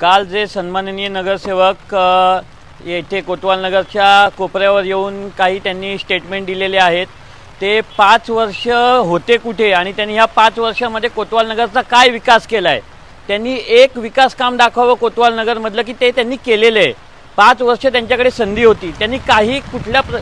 काल जे सन्माननीय नगरसेवक येथे कोतवाल नगरच्या कोपऱ्यावर येऊन काही त्यांनी स्टेटमेंट दिलेले आहेत. ते पाच वर्ष होते कुठे आणि त्यांनी ह्या पाच वर्षामध्ये कोतवाल नगरचा काय विकास केला आहे त्यांनी एक विकास काम दाखवावं कोतवाल नगरमधलं की ते त्यांनी केलेलं. आहे पाच वर्ष त्यांच्याकडे संधी होती. त्यांनी काही कुठल्या प्र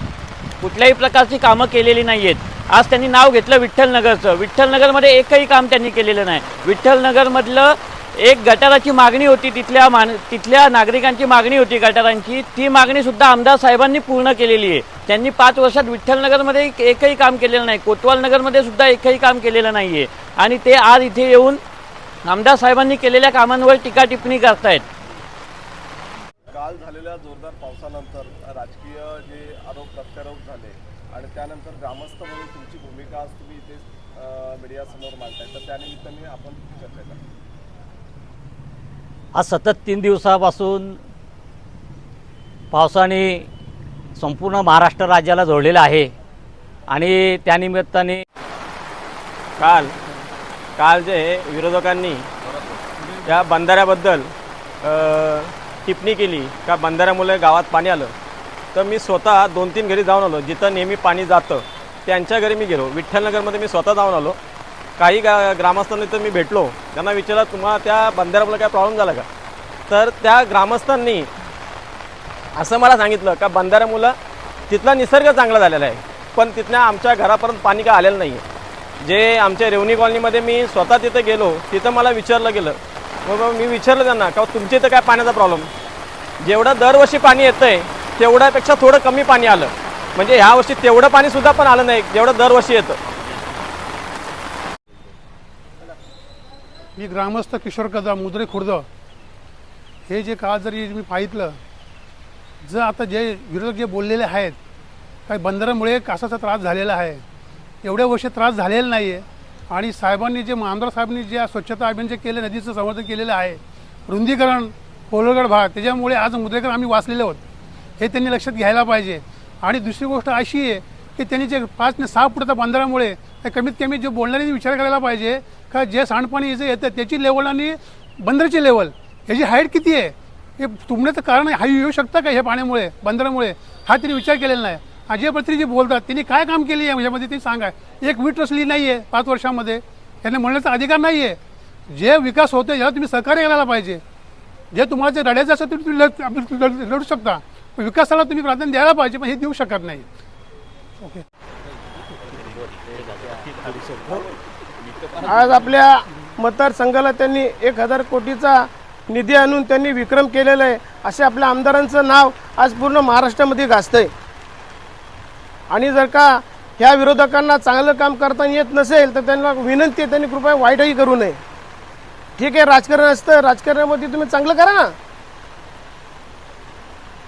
कुठल्याही प्रकारची कामं केलेली नाही आहेत आज त्यांनी नाव घेतलं विठ्ठल नगरचं. विठ्ठल नगरमध्ये एकही काम त्यांनी केलेलं नाही. विठ्ठलनगरमधलं एक गटाराची मागणी होती तिथल्या मान तिथल्या नागरिकांची मागणी होती गटारांची. ती मागणी सुद्धा आमदार साहेबांनी पूर्ण केलेली आहे. त्यांनी पाच वर्षात विठ्ठलनगरमध्ये एकही काम केलेलं नाही. कोतवाल नगरमध्ये सुद्धा एकही काम केलेलं नाही आहे आणि ते आज इथे येऊन आमदार साहेबांनी केलेल्या कामांवर टीका टिप्पणी करतायत. काल झालेल्या जोरदार पावसानंतर राजकीय जे आरोप प्रत्यारोप झाले आणि त्यानंतर ग्रामस्थ म्हणून तुमची भूमिका आज तुम्ही इथे मीडियासमोर मांडताय. तर त्यानिमित्ताने आपण चर्चा करा आज सतत तीन दिवसापासून पावसाने संपूर्ण महाराष्ट्र राज्याला जोडलेलं आहे आणि त्यानिमित्ताने काल काल जे विरोधकांनी त्या बंधाऱ्याबद्दल टिप्पणी केली का बंधाऱ्यामुळे गावात पाणी आलं तर मी स्वतः दोन तीन घरी जाऊन आलो. जिथं नेहमी पाणी जातं त्यांच्या घरी मी गेलो. विठ्ठलनगरमध्ये मी स्वतः जाऊन आलो. काही गा ग्रामस्थांनी तर मी भेटलो. त्यांना विचारलं तुम्हाला त्या बंधाऱ्यामुळे काय प्रॉब्लेम झाला का? तर त्या ग्रामस्थांनी असं मला सांगितलं का बंधाऱ्यामुळं तिथला निसर्ग चांगला झालेला आहे पण तिथल्या आमच्या घरापर्यंत पाणी काय आलेलं नाही आहे जे आमच्या रेवणी कॉलनीमध्ये मी स्वतः तिथं गेलो तिथं मला विचारलं गेलं. मग मग मी विचारलं त्यांना का तुमच्या इथं काय पाण्याचा प्रॉब्लेम जेवढं दरवर्षी पाणी येतं आहे तेवढ्यापेक्षा थोडं कमी पाणी आलं. म्हणजे ह्या वर्षी तेवढं पाणीसुद्धा पण आलं नाही जेवढं दरवर्षी येतं. मी ग्रामस्थ किशोर कदम मुद्रे खुर्द. हे जे काळ जरी मी पाहितलं जर आता जे विरोधक जे बोललेले आहेत काही बंदरामुळे कासाचा त्रास झालेला आहे. एवढ्या वर्षी त्रास झालेला नाही आहे आणि साहेबांनी जे आमदार साहेबांनी जे स्वच्छता अभियान जे केलं नदीचं संवर्धन केलेलं आहे रुंदीकरण कोलगड भाग त्याच्यामुळे आज मुद्रेकर आम्ही वाचलेले आहोत हे त्यांनी लक्षात घ्यायला पाहिजे. आणि दुसरी गोष्ट अशी आहे की त्यांनी जे पाच ते सहा फुटाच्या बंदरामुळे ते कमीत कमी जे बोलणाऱ्यांनी विचार करायला पाहिजे का जे सांडपाणी जे येतं त्याची लेवल आणि बंदराची लेवल ह्याची हाईट किती आहे? हे तुंबण्याचं कारण हा येऊ शकतं का हे पाण्यामुळे बंदरामुळे? हा त्यांनी विचार केलेला नाही. अजय पत्री जे बोलतात त्यांनी काय काम केली आहे याच्यामध्ये ते सांगा. एक वीट रचली नाही आहे पाच वर्षामध्ये. त्यांना म्हणण्याचा अधिकार नाही आहे जे विकास होतो याला तुम्ही सहकार्य करायला पाहिजे. जे तुम्हाला जे रडायचं असेल तुम्ही लढू शकता. विकासाला तुम्ही प्राधान्य द्यायला पाहिजे पण हे देऊ शकत नाही. ओके. आज आपल्या मतदारसंघाला त्यांनी एक हजार कोटीचा निधी आणून त्यांनी विक्रम केलेला आहे. असे आपल्या आमदारांचं नाव आज पूर्ण महाराष्ट्रामध्ये गाजतंय आणि जर का ह्या विरोधकांना चांगलं काम करता येत नसेल तर त्यांना विनंती आहे त्यांनी कृपया वाईटही करू नये. ठीक आहे राजकारण असतं. राजकारणामध्ये तुम्ही चांगलं करा ना.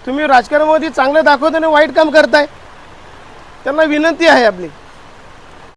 तुम्ही राजकारणामध्ये चांगलं दाखवताना वाईट काम करताय. त्यांना विनंती आहे आपली.